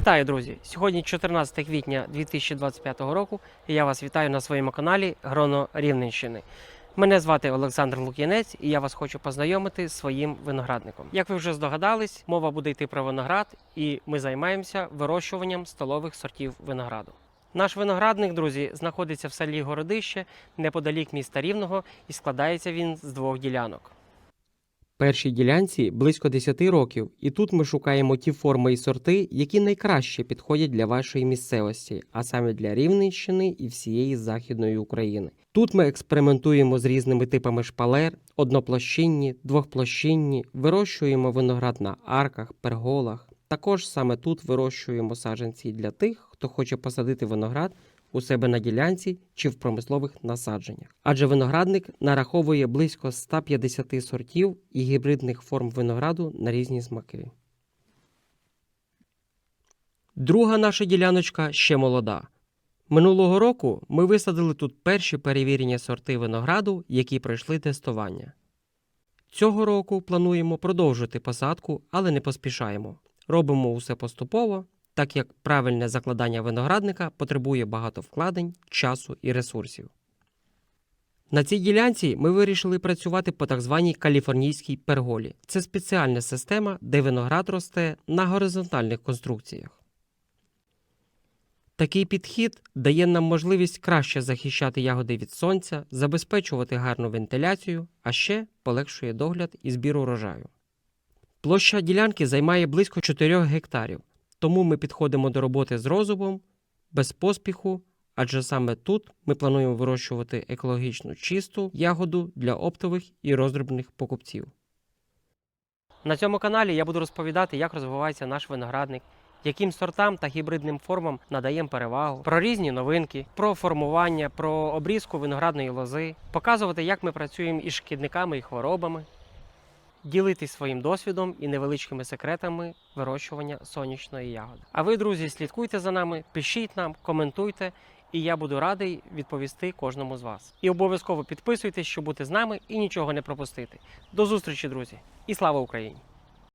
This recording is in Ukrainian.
Вітаю, друзі! Сьогодні 14 квітня 2025 року. І я вас вітаю на своєму каналі Гроно Рівненщини. Мене звати Олександр Лук'янець, і я вас хочу познайомити з своїм виноградником. Як ви вже здогадались, мова буде йти про виноград, і ми займаємося вирощуванням столових сортів винограду. Наш виноградник, друзі, знаходиться в селі Городище неподалік міста Рівного, і складається він з двох ділянок. Першій ділянці близько 10 років, і тут ми шукаємо ті форми і сорти, які найкраще підходять для вашої місцевості, а саме для Рівненщини і всієї Західної України. Тут ми експериментуємо з різними типами шпалер, одноплощинні, двохплощинні, вирощуємо виноград на арках, перголах. Також саме тут вирощуємо саджанці для тих, хто хоче посадити виноград у себе на ділянці чи в промислових насадженнях. Адже виноградник нараховує близько 150 сортів і гібридних форм винограду на різні смаки. Друга наша діляночка ще молода. Минулого року ми висадили тут перші перевірені сорти винограду, які пройшли тестування. Цього року плануємо продовжити посадку, але не поспішаємо. Робимо усе поступово, так як правильне закладання виноградника потребує багато вкладень, часу і ресурсів. На цій ділянці ми вирішили працювати по так званій каліфорнійській перголі. Це спеціальна система, де виноград росте на горизонтальних конструкціях. Такий підхід дає нам можливість краще захищати ягоди від сонця, забезпечувати гарну вентиляцію, а ще полегшує догляд і збір урожаю. Площа ділянки займає близько 4 гектарів, тому ми підходимо до роботи з розумом, без поспіху, адже саме тут ми плануємо вирощувати екологічно чисту ягоду для оптових і роздрібних покупців. На цьому каналі я буду розповідати, як розвивається наш виноградник, яким сортам та гібридним формам надаємо перевагу, про різні новинки, про формування, про обрізку виноградної лози, показувати, як ми працюємо із шкідниками і хворобами, ділитись своїм досвідом і невеличкими секретами вирощування сонячної ягоди. А ви, друзі, слідкуйте за нами, пишіть нам, коментуйте, і я буду радий відповісти кожному з вас. І обов'язково підписуйтесь, щоб бути з нами і нічого не пропустити. До зустрічі, друзі, і слава Україні!